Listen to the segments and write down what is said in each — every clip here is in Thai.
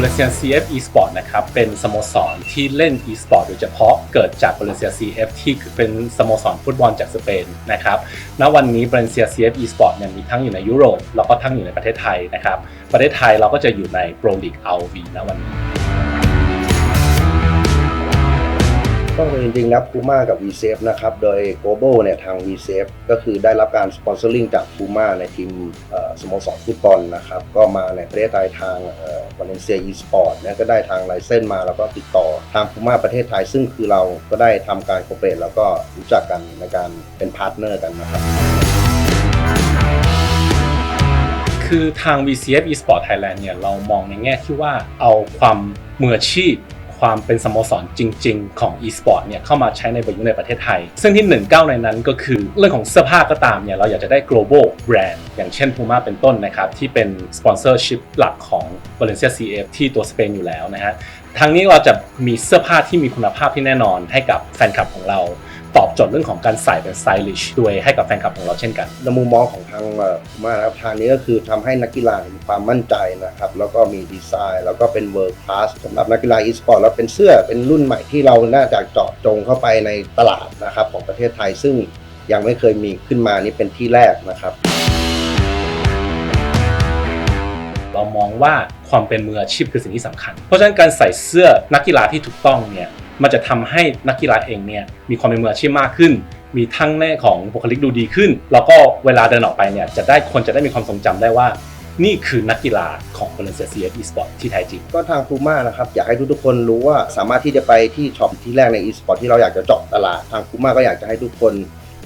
Valencia CF Esport นะครับ เป็นสโมสรที่เล่น Esport โดยเฉพาะเกิดจาก Valencia CF ที่เป็นสโมสรฟุตบอลจากสเปนนะครับ ณ วันนี้ Valencia CF Esport เนี่ยมีทั้งอยู่ในยุโรป แล้วก็ทั้งอยู่ในประเทศไทยนะครับ ประเทศไทยเราก็จะอยู่ในโปรลีกเอาวีณวันนี้ จริงๆแล้ว Puma กับ VSafe นะครับ โดย Global เนี่ยทาง VSafe ก็คือได้รับการสปอนเซอร์ลิงจาก Puma ในทีมสโมสรฟุตบอลนะครับ ก็มาในประเทศไทยทางวาเลนเซีย eSport เนี่ยก็ได้ทางไลเซนมาแล้วก็ติดต่อทาง Puma ประเทศไทย ซึ่งคือเราก็ได้ทำการโคเปรตแล้วก็รู้จักกันในการเป็นพาร์ทเนอร์กันนะครับคือทาง VCF Esport Thailand เนี่ยเรามองในแง่ที่ว่าเอาความมืออาชีพ ความเป็นสโมสรจริง ๆ ของ e-sport เนี่ยเข้ามาใช้ในประยุกต์ในประเทศไทย ซึ่งที่หนึ่งก้าในนั้นก็คือเรื่องของเสื้อผ้าก็ตามเนี่ยเราอยากจะได้ global brand อย่างเช่น Puma เป็นต้นนะครับ ที่เป็น sponsorship หลักของ Valencia CF ที่ตัวสเปนอยู่แล้วนะฮะทางนี้เราจะมีเสื้อผ้าที่มีคุณภาพที่แน่นอนให้กับแฟนคลับของเรา ตอบโจทย์เรื่องของการใส่เป็น stylish ด้วยให้กับแฟนคลับของเราเช่นกัน ในมุมมองของทางเอ่อมานะครับทางนี้ก็คือทำให้นักกีฬามีความมั่นใจนะครับแล้วก็มีดีไซน์ แล้วก็เป็นเวิร์คคลาสสำหรับนักกีฬาอีสปอร์ตแล้วเป็นเสื้อเป็นรุ่นใหม่ที่เราน่าจะเจาะจงเข้าไปในตลาดนะครับของประเทศไทยซึ่งยังไม่เคยมีขึ้นมานี่เป็นที่แรกนะครับ เรามองว่าความเป็นมืออาชีพคือสิ่งที่สำคัญ เพราะฉะนั้นการใส่เสื้อนักกีฬาที่ถูกต้องเนี่ย มันจะทำให้นักกีฬาเองเนี่ยมีความเป็นมืออาชีพมากขึ้น มีทั้งแน่ของบุคลิกดูดีขึ้น แล้วก็เวลาเดินออกไปเนี่ยจะได้คนจะได้มีความทรงจำได้ว่า นี่คือนักกีฬาของ Valencia CF Esport ที่แท้จริง ก็ทางพูม่านะครับ อยากให้ทุกๆคนรู้ว่าสามารถที่จะไปที่ช็อปที่แรกในอีสปอร์ตที่เราอยากจะเจาะตลาดทางพูม่าก็อยากจะให้ทุกคน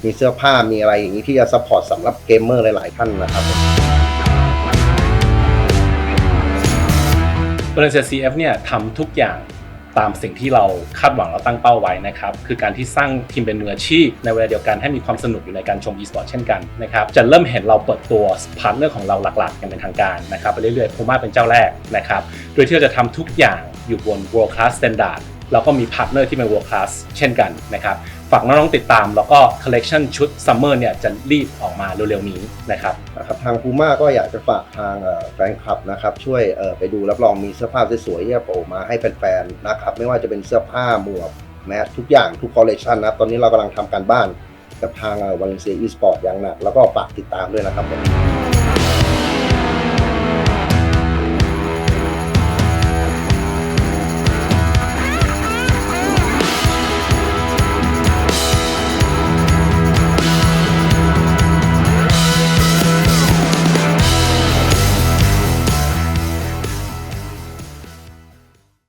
มีเสื้อผ้ามีอะไรอย่างนี้ที่จะซัพพอร์ตสำหรับเกมเมอร์หลาย ๆ ท่านนะครับ Valencia CF เนี่ยทำทุกอย่าง ตามสิ่งที่เราคาดหวังและตั้งเป้าไว้นะครับคือการที่สร้างทีมเป็นมืออาชีพในเวลาเดียวกันให้มีความสนุกอยู่ในการชม e-sport เช่นกันนะครับจะเริ่มเห็นเราเปิดตัวพาร์ทเนอร์ของเราหลักๆอย่างเป็นทางการนะครับไปเรื่อยๆโพม่าเป็นเจ้าแรกนะครับโดยที่เราจะทำทุกอย่างอยู่บน world class standard แล้วก็มีพาร์ทเนอร์ที่เป็น world class เช่นกันนะครับ ฝากน้องๆติดตาม แล้วก็ collection ชุด summer เนี่ยจะรีบออกมาเร็วๆนี้นะครับนะครับทางพูม่าก็อยากจะฝากทางแฟนคลับนะครับช่วยไปดูรับรองมีเสื้อผ้าสวยๆที่จะโผล่มาให้แฟนๆนะครับไม่ว่าจะเป็นเสื้อผ้าหมวกแมสทุกอย่างทุกคอลเลคชันนะตอนนี้เรากำลังทำการบ้านกับทางวาเลนเซียอีสปอร์ตอย่างหนัก แล้วก็ฝากติดตามด้วยนะครับผม